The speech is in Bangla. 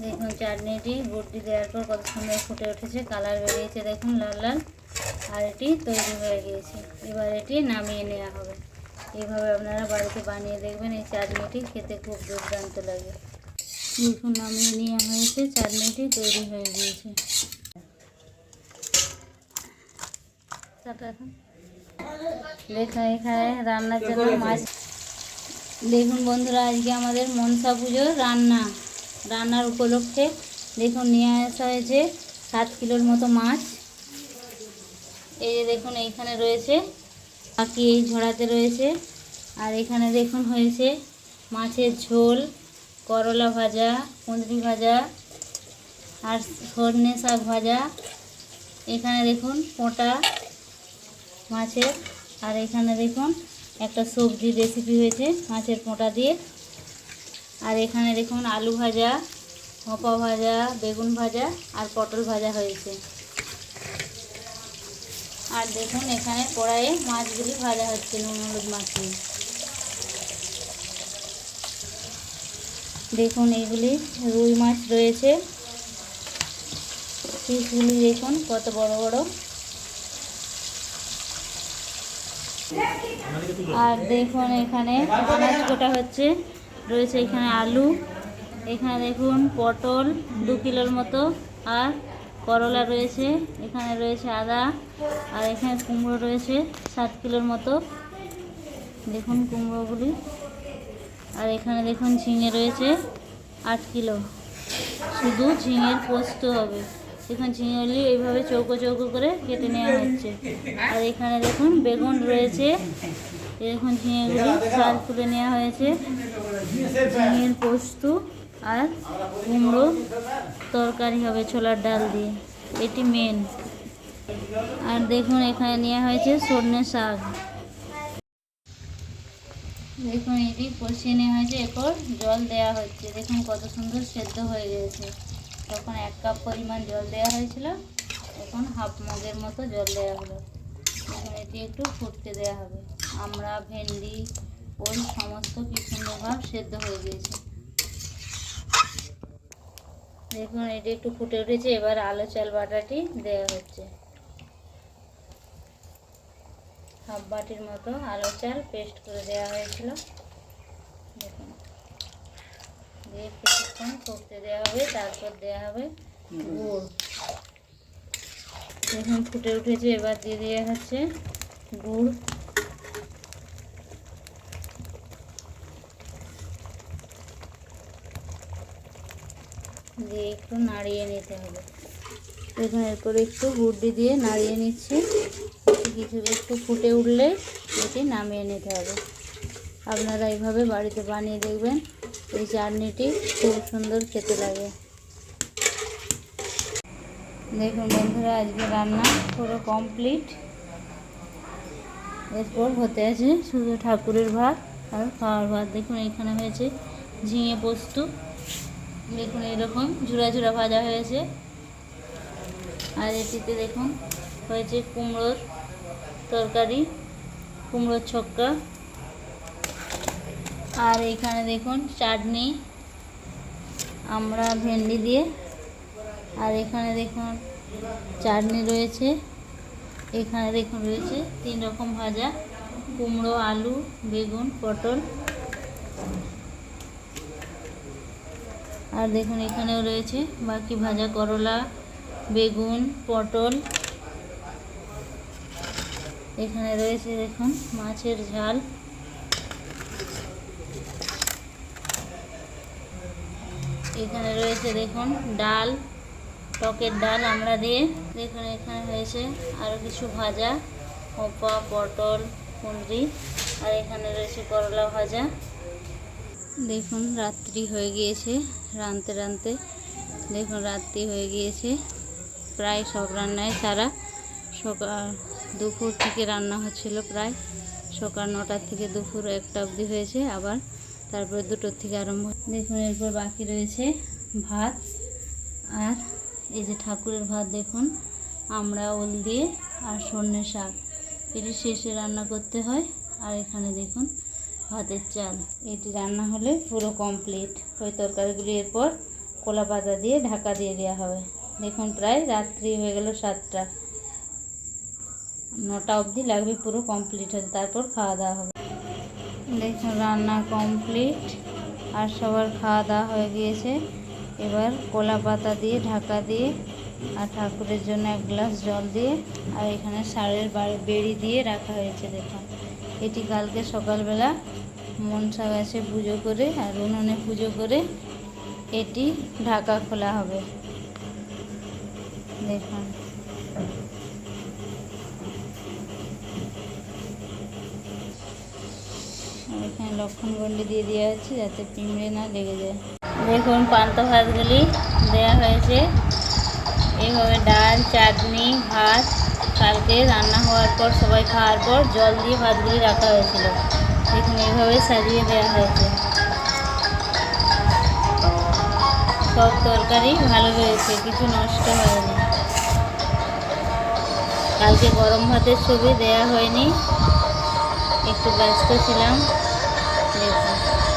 দেখুন চাটনিটি গুড়টি দেওয়ার পর কত সুন্দর ফুটে উঠেছে, কালার বেরিয়েছে, দেখুন লাল লাল। আর এটি তৈরি হয়ে গিয়েছে। এবার এটি নামিয়ে নেওয়া হবে। এইভাবে আপনারা বাড়িতে বানিয়ে দেখবেন, এই চাটনিটি খেতে খুব দুর্দান্ত লাগে। দেখুন, নামিয়ে নেওয়া হয়েছে, চাটনিটি তৈরি হয়ে গিয়েছে। লেখা এখানে রান্নার জন্য মাছ। দেখুন বন্ধুরা, আজকে আমাদের মনসা পুজোর রান্না। রান্নার উপলক্ষে দেখুন নিয়ে আসা হয়েছে সাত কিলোর মতো মাছ। এই যে দেখুন এইখানে রয়েছে, বাকি এই ঝোড়াতে রয়েছে। আর এখানে দেখুন হয়েছে মাছের ঝোল, করলা ভাজা, কুঁদরি ভাজা, আর সজনে শাক ভাজা। এখানে দেখুন পোঁটা মাছের, আর এখানে দেখুন একটা সবজির রেসিপি হয়েছে মাছের পোঁটা দিয়ে। আর এখানে দেখুন আলু ভাজা ভাপা ভাজা, বেগুন ভাজা আর পটল ভাজা হয়েছে। আর দেখুন এখানে কড়াইয়ে মাছগুলি ভাজা হচ্ছে, নুন, হলুদ মাখিয়ে। দেখুন এইগুলি রুই মাছ রয়েছে। পিসগুলি দেখুন কত বড় বড়। আর দেখুন এখানে আনাজ কোটা হচ্ছে। রয়েছে এখানে আলু, এখানে দেখুন পটল দু কিলোর মতো, আর করলা রয়েছে, এখানে রয়েছে আদা, আর এখানে কুমড়ো রয়েছে সাত কিলোর মতো। দেখুন কুমড়োগুলি, আর এখানে দেখুন ঝিঙে রয়েছে আট কিলো। শুধু ঝিঙের পোস্ত হবে। এখন ঝিঙেগুলি এইভাবে চৌকো চৌকো করে কেটে নেওয়া হচ্ছে। আর এখানে দেখুন বেগুন রয়েছে। দেখুন ঝিঙেগুলি চাল তুলে নেওয়া হয়েছে। ঝিঙের পোস্ত আর কুমড়ো তরকারি হবে ছোলার ডাল দিয়ে। এটি মেন আর দেখুন এখানে নেওয়া হয়েছে সর্ষে শাক। দেখুন এটি কষিয়ে নেওয়া হয়েছে। এরপর জল দেওয়া হচ্ছে। দেখুন কত সুন্দর সেদ্ধ হয়ে গেছে। তখন এক কাপ পরিমাণ জল দেওয়া হয়েছিল। এখন হাফ মগের মতো জল দেওয়া হলো। এখন এটি একটু ফুটতে দেওয়া হবে। আমরা, ভেন্ডি ওই সমস্ত কি সুন্দরভাব সেদ্ধ হয়ে গিয়েছে। দেখুন, এটি একটু ফুটে উঠেছে। এবার আলো, চাল, বাটাটি দেওয়া হচ্ছে। হাফ বাটির মতো আলো, চাল পেস্ট করে দেওয়া হয়েছিল। দেখুন। দিয়ে কিছুক্ষণ ফুটতে দেওয়া হবে, তারপর দেওয়া হবে গুড়। এখন ফুটে উঠেছে, এবার দিয়ে দেওয়া হচ্ছে গুড়। দিয়ে একটু নাড়িয়ে নিতে হবে। দেখুন, এরপর একটু গুড়ি দিয়ে নাড়িয়ে নিচ্ছি। কিছু একটু ফুটে উঠলে এটি নামিয়ে নিতে হবে। আপনারা এইভাবে বাড়িতে বানিয়ে দেখবেন। এই চাটনিটি খুব সুন্দর খেতে লাগে। দেখুন বন্ধুরা, আজকে রান্না পুরো কমপ্লিট এরপর হতে আছে শুধু ঠাকুরের ভাত আর খাওয়ার ভাত। দেখুন এখানে হয়েছে ঝিঙে পোস্ত। দেখুন এরকম ঝুরা ঝুরা ভাজা হয়েছে। আর এটিতে দেখুন হয়েছে কুমড়োর তরকারি, কুমড়োর ছক্কা। আর এখানে দেখুন চাটনি, আমরা ভেন্ডি দিয়ে। আর এখানে দেখুন চাটনি রয়েছে, এখানে দেখুন রয়েছে তিন রকম ভাজা, কুমড়ো, আলু, বেগুন, পটল। আর দেখুন এখানেও রয়েছে বাকি ভাজা করলা, বেগুন, পটল। এখানে রয়েছে দেখুন মাছের ঝাল। এখানে রয়েছে দেখুন ডাল, টকের ডাল আমরা দিয়ে। দেখুন এখানে হয়েছে আরও কিছু ভাজা হোপা পটল, কুঁদরি, আর এখানে রয়েছে করলা ভাজা। দেখুন রাত্রি হয়ে গিয়েছে রানতে রানতে দেখুন রাত্রি হয়ে গিয়েছে, প্রায় সব রান্নায় সারা। সকাল, দুপুর থেকে রান্না হচ্ছিল প্রায়। সকাল নটার থেকে দুপুর একটা অবধি হয়েছে, আবার তারপরে দুটোর থেকে আরম্ভ দেখুন এরপর বাকি রয়েছে ভাত। আর এই যে ঠাকুরের ভাত দেখুন, আমরা ওল দিয়ে আর সর্ষে শাক। এটি শেষে রান্না করতে হয়। আর এখানে দেখুন, ভাতের চাল। এটি রান্না হলে পুরো কমপ্লিট ওই তরকারিগুলি এরপর কলা পাতা দিয়ে ঢাকা দিয়ে দেওয়া হবে। দেখুন, প্রায় রাত্রি হয়ে গেল সাতটা। নটা অবধি লাগবে পুরো কমপ্লিট হতে। তারপর খাওয়া দাওয়া হবে। দেখুন, রান্না কমপ্লিট আর সবার খাওয়া দাওয়া হয়ে গিয়েছে। এবার কলা পাতা দিয়ে, ঢাকা দিয়ে আর ঠাকুরের জন্য এক গ্লাস জল দিয়ে আর এখানে সারের বাড়ি দিয়ে রাখা হয়েছে, দেখুন। এটি কালকে সকালবেলা মনসা গাছে পুজো করে আর উনুনে পুজো করে এটি ঢাকা খোলা হবে। দেখুন আর এখানে লক্ষণ গন্ডি দিয়ে দেওয়া আছে যাতে পিঁমড়ে না লেগে যায়। দেখুন, পান্তা ভাতগুলি দেওয়া হয়েছে। এইভাবে ডাল, চাটনি, ভাত কালকে রান্না হওয়ার পর, সবাই খাওয়ার পর জল দিয়ে ভাতগুলি রাখা হয়েছিল। দেখুন এইভাবে সাজিয়ে দেওয়া হয়েছে। সব তরকারি ভালো হয়েছে, কিছু নষ্ট হয়নি। কালকে গরম ভাতের ছবি দেয়া হয়নি। একটু ব্যস্ত ছিলাম। 没有办法